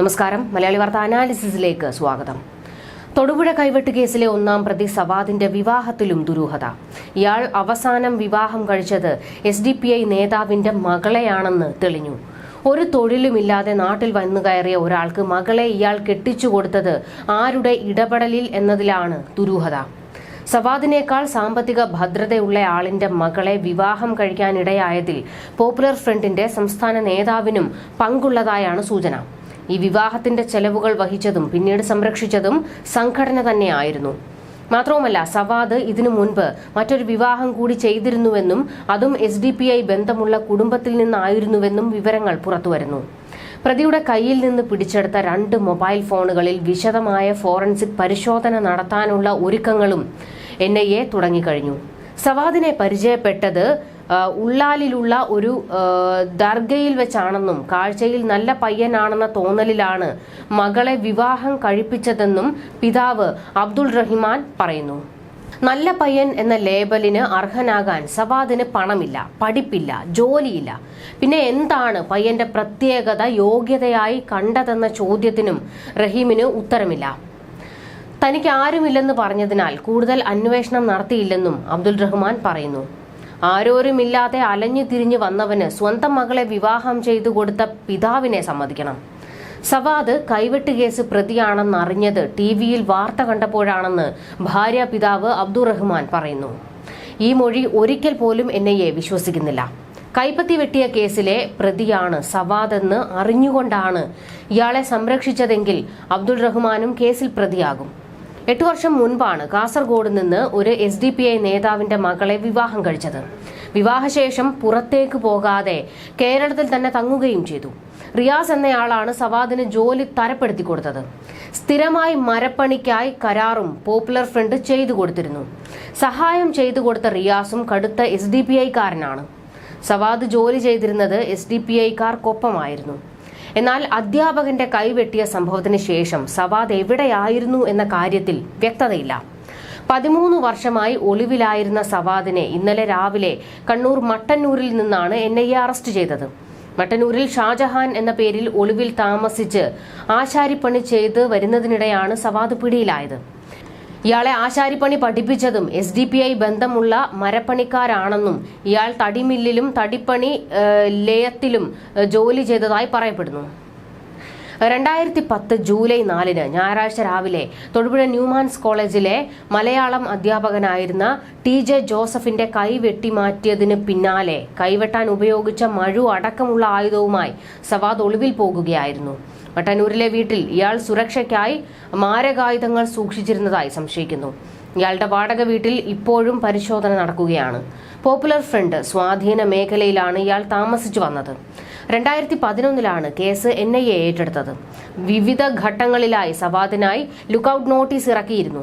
നമസ്കാരം. മലയാളി വാർത്ത അനാലിസിസിലേക്ക് സ്വാഗതം. തൊടുപുഴ കൈവെട്ട് കേസിലെ ഒന്നാം പ്രതി സവാദിന്റെ വിവാഹത്തിലും ദുരൂഹത. ഇയാൾ അവസാനം വിവാഹം കഴിച്ചത് എസ് ഡി പി ഐ നേതാവിന്റെ മകളെയാണെന്ന് തെളിഞ്ഞു. ഒരു തൊഴിലുമില്ലാതെ നാട്ടിൽ വന്നു കയറിയ ഒരാൾക്ക് മകളെ ഇയാൾ കെട്ടിച്ചു കൊടുത്തത് ആരുടെ ഇടപെടലിൽ എന്നതിലാണ് ദുരൂഹത. സവാദിനേക്കാൾ സാമ്പത്തിക ഭദ്രതയുള്ള ആളിന്റെ മകളെ വിവാഹം കഴിക്കാനിടയായതിൽ പോപ്പുലർ ഫ്രണ്ടിന്റെ സംസ്ഥാന നേതാവിനും പങ്കുള്ളതായാണ് സൂചന. ഈ വിവാഹത്തിന്റെ ചെലവുകൾ വഹിച്ചതും പിന്നീട് സംരക്ഷിച്ചതും സംഘടന തന്നെയായിരുന്നു. മാത്രവുമല്ല സവാദ് ഇതിനു മുൻപ് മറ്റൊരു വിവാഹം കൂടി ചെയ്തിരുന്നുവെന്നും അതും എസ് ഡി പി ഐ ബന്ധമുള്ള കുടുംബത്തിൽ നിന്നായിരുന്നുവെന്നും വിവരങ്ങൾ പുറത്തുവരുന്നു. പ്രതിയുടെ കയ്യിൽ നിന്ന് പിടിച്ചെടുത്ത രണ്ട് മൊബൈൽ ഫോണുകളിൽ വിശദമായ ഫോറൻസിക് പരിശോധന നടത്താനുള്ള ഒരുക്കങ്ങളും എൻ ഐ എ തുടങ്ങിക്കഴിഞ്ഞു. സവാദിനെ പരിചയപ്പെട്ടത് ഉള്ളാലിലുള്ള ഒരു ദർഗയിൽ വെച്ചാണെന്നും കാഴ്ചയിൽ നല്ല പയ്യനാണെന്ന തോന്നലിലാണ് മകളെ വിവാഹം കഴിപ്പിച്ചതെന്നും പിതാവ് അബ്ദുൾ റഹിമാൻ പറയുന്നു. നല്ല പയ്യൻ എന്ന ലേബലിന് അർഹനാകാൻ സവാദിന് പണമില്ല പഠിപ്പില്ല ജോലിയില്ല. പിന്നെ എന്താണ് പയ്യന്റെ പ്രത്യേകത യോഗ്യതയായി കണ്ടതെന്ന ചോദ്യത്തിനും റഹീമിന് ഉത്തരമില്ല. തനിക്ക് ആരുമില്ലെന്ന് പറഞ്ഞതിനാൽ കൂടുതൽ അന്വേഷണം നടത്തിയില്ലെന്നും അബ്ദുൾ റഹ്മാൻ പറയുന്നു. ആരോരുമില്ലാതെ അലഞ്ഞു തിരിഞ്ഞു വന്നവന് സ്വന്തം മകളെ വിവാഹം ചെയ്തു കൊടുത്ത പിതാവിനെ സമ്മതിക്കണം. സവാദ് കൈവെട്ട് കേസ് പ്രതിയാണെന്നറിഞ്ഞത് ടി വിയിൽ വാർത്ത കണ്ടപ്പോഴാണെന്ന് ഭാര്യ പിതാവ് അബ്ദുറഹ്മാൻ പറയുന്നു. ഈ മൊഴി ഒരിക്കൽ പോലും എന്നെയെ വിശ്വസിക്കുന്നില്ല. കൈപ്പത്തി വെട്ടിയ കേസിലെ പ്രതിയാണ് സവാദ് എന്ന് അറിഞ്ഞുകൊണ്ടാണ് ഇയാളെ സംരക്ഷിച്ചതെങ്കിൽ അബ്ദുൾ റഹ്മാനും കേസിൽ പ്രതിയാകും. എട്ടു വർഷം മുൻപാണ് കാസർഗോഡ് നിന്ന് ഒരു എസ് ഡി പി ഐ നേതാവിന്റെ മകളെ വിവാഹം കഴിച്ചത്. വിവാഹശേഷം പുറത്തേക്ക് പോകാതെ കേരളത്തിൽ തന്നെ തങ്ങുകയും ചെയ്തു. റിയാസ് എന്നയാളാണ് സവാദിന് ജോലി തരപ്പെടുത്തി കൊടുത്തത്. സ്ഥിരമായി മരപ്പണിക്കായി കരാറും പോപ്പുലർ ഫ്രണ്ട് ചെയ്തു കൊടുത്തിരുന്നു. സഹായം ചെയ്തു കൊടുത്ത റിയാസും കടുത്ത എസ് ഡി പി ഐക്കാരനാണ്. സവാദ് ജോലി ചെയ്തിരുന്നത് എസ് ഡി പി ഐക്കാർക്കൊപ്പമായിരുന്നു. എന്നാൽ അധ്യാപകന്റെ കൈവെട്ടിയ സംഭവത്തിന് ശേഷം സവാദ് എവിടെയായിരുന്നു എന്ന കാര്യത്തിൽ വ്യക്തതയില്ല. പതിമൂന്ന് വർഷമായി ഒളിവിലായിരുന്ന സവാദിനെ ഇന്നലെ രാവിലെ കണ്ണൂർ മട്ടന്നൂരിൽ നിന്നാണ് എൻ ഐ അറസ്റ്റ് ചെയ്തത്. മട്ടന്നൂരിൽ ഷാജഹാൻ എന്ന പേരിൽ ഒളിവിൽ താമസിച്ച് ആശാരിപ്പണി ചെയ്ത് വരുന്നതിനിടെയാണ് സവാദ് പിടിയിലായത്. ഇയാളെ ആശാരിപ്പണി പഠിപ്പിച്ചതും എസ് ഡി പി ഐ ബന്ധമുള്ള മരപ്പണിക്കാരാണെന്നും ഇയാൾ തടിമില്ലിലും തടിപ്പണി ലയത്തിലും ജോലി ചെയ്തതായി പറയപ്പെടുന്നു. രണ്ടായിരത്തി പത്ത് ജൂലൈ നാലിന് ഞായറാഴ്ച രാവിലെ തൊടുപുഴ ന്യൂമാൻസ് കോളേജിലെ മലയാളം അധ്യാപകനായിരുന്ന ടി ജെ ജോസഫിന്റെ കൈ വെട്ടിമാറ്റിയതിന് പിന്നാലെ കൈവെട്ടാൻ ഉപയോഗിച്ച മഴു അടക്കമുള്ള ആയുധവുമായി സവാദ് ഒളിവിൽ പോകുകയായിരുന്നു. മട്ടന്നൂരിലെ വീട്ടിൽ ഇയാൾ സുരക്ഷയ്ക്കായി മാരകായുധങ്ങൾ സൂക്ഷിച്ചിരുന്നതായി സംശയിക്കുന്നു. ഇയാളുടെ വാടക വീട്ടിൽ ഇപ്പോഴും പരിശോധന നടക്കുകയാണ്. പോപ്പുലർ ഫ്രണ്ട് സ്വാധീന മേഖലയിലാണ് ഇയാൾ താമസിച്ചു വന്നത്. രണ്ടായിരത്തി പതിനൊന്നിലാണ് കേസ് എൻ ഐ എ ഏറ്റെടുത്തത്. വിവിധ ഘട്ടങ്ങളിലായി സവാദിനായി ലുക്കൌട്ട് നോട്ടീസ് ഇറക്കിയിരുന്നു.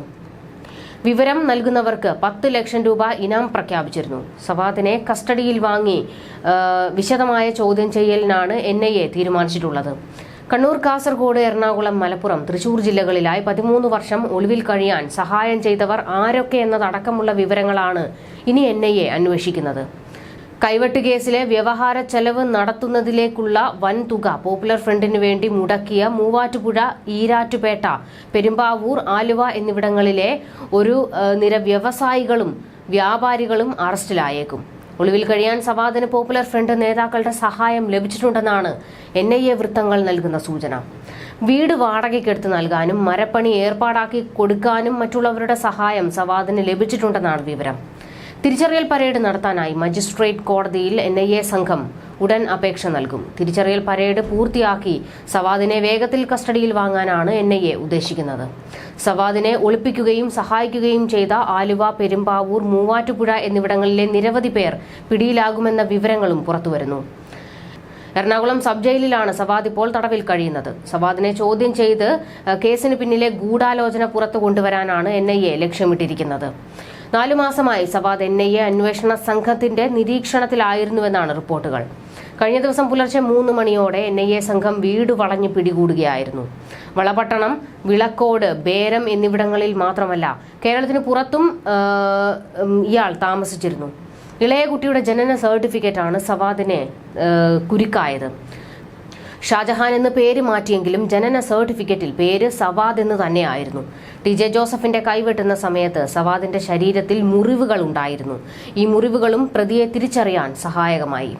വിവരം നൽകുന്നവർക്ക് പത്ത് ലക്ഷം രൂപ ഇനാം പ്രഖ്യാപിച്ചിരുന്നു. സവാദിനെ കസ്റ്റഡിയിൽ വാങ്ങി വിശദമായ ചോദ്യം ചെയ്യലിനാണ് എൻ ഐ എ തീരുമാനിച്ചിട്ടുള്ളത്. കണ്ണൂർ കാസർഗോഡ് എറണാകുളം മലപ്പുറം തൃശൂർ ജില്ലകളിലായി പതിമൂന്ന് വർഷം ഒളിവിൽ കഴിയാൻ സഹായം ചെയ്തവർ ആരൊക്കെ എന്നതടക്കമുള്ള വിവരങ്ങളാണ് ഇനി എൻ ഐ എ അന്വേഷിക്കുന്നത്. കൈവെട്ട് കേസിലെ വ്യവഹാര ചെലവ് നടത്തുന്നതിലേക്കുള്ള വൻതുക പോപ്പുലർ ഫ്രണ്ടിന് വേണ്ടി മുടക്കിയ മൂവാറ്റുപുഴ ഈരാറ്റുപേട്ട പെരുമ്പാവൂർ ആലുവ എന്നിവിടങ്ങളിലെ ഒരു നിര വ്യവസായികളും വ്യാപാരികളും അറസ്റ്റിലായേക്കും. ഒളിവിൽ കഴിയാൻ സവാദിന് പോപ്പുലർ ഫ്രണ്ട് നേതാക്കളുടെ സഹായം ലഭിച്ചിട്ടുണ്ടെന്നാണ് എൻ ഐ എ വൃത്തങ്ങൾ നൽകുന്ന സൂചന. വീട് വാടകയ്ക്കെടുത്ത് നൽകാനും മരപ്പണി ഏർപ്പാടാക്കി കൊടുക്കാനും മറ്റുള്ളവരുടെ സഹായം സവാദിന് ലഭിച്ചിട്ടുണ്ടെന്നാണ് വിവരം. തിരിച്ചറിയൽ പരേഡ് നടത്താനായി മജിസ്ട്രേറ്റ് കോടതിയിൽ എൻ ഐ എ സംഘം ഉടൻ അപേക്ഷ നൽകും. തിരിച്ചറിയൽ പരേഡ് പൂർത്തിയാക്കി സവാദിനെ വേഗത്തിൽ കസ്റ്റഡിയിൽ വാങ്ങാനാണ് എൻ ഐ എ ഉദ്ദേശിക്കുന്നത്. സവാദിനെ ഒളിപ്പിക്കുകയും സഹായിക്കുകയും ചെയ്ത ആലുവ പെരുമ്പാവൂർ മൂവാറ്റുപുഴ എന്നിവിടങ്ങളിലെ നിരവധി പേർ പിടിയിലാകുമെന്ന വിവരങ്ങളും പുറത്തുവരുന്നു. എറണാകുളം സബ് ജയിലിലാണ് സവാദ് ഇപ്പോൾ തടവിൽ കഴിയുന്നത്. സവാദിനെ ചോദ്യം ചെയ്ത് കേസിന് പിന്നിലെ ഗൂഢാലോചന പുറത്തു കൊണ്ടുവരാനാണ് എൻ ലക്ഷ്യമിട്ടിരിക്കുന്നത്. നാലു മാസമായി സവാദ് എൻ ഐ എ അന്വേഷണ സംഘത്തിന്റെ നിരീക്ഷണത്തിലായിരുന്നുവെന്നാണ് റിപ്പോർട്ടുകൾ. കഴിഞ്ഞ ദിവസം പുലർച്ചെ മൂന്ന് മണിയോടെ എൻ ഐ എ സംഘം വീട് വളഞ്ഞ് പിടികൂടുകയായിരുന്നു. വളപട്ടണം വിളക്കോട് ബേരം എന്നിവിടങ്ങളിൽ മാത്രമല്ല കേരളത്തിന് പുറത്തും ഇയാൾ താമസിച്ചിരുന്നു. ഇളയ കുട്ടിയുടെ ജനന സർട്ടിഫിക്കറ്റാണ് സവാദിനെ കുരുക്കായത്. ഷാജഹാൻ എന്ന് പേര് മാറ്റിയെങ്കിലും ജനന സർട്ടിഫിക്കറ്റിൽ പേര് സവാദ് എന്ന് തന്നെയായിരുന്നു. ടി ജെ ജോസഫിന്റെ കൈവെട്ടുന്ന സമയത്ത് സവാദിന്റെ ശരീരത്തിൽ മുറിവുകൾ ഉണ്ടായിരുന്നു. ഈ മുറിവുകളും പ്രതിയെ തിരിച്ചറിയാൻ സഹായകമായി.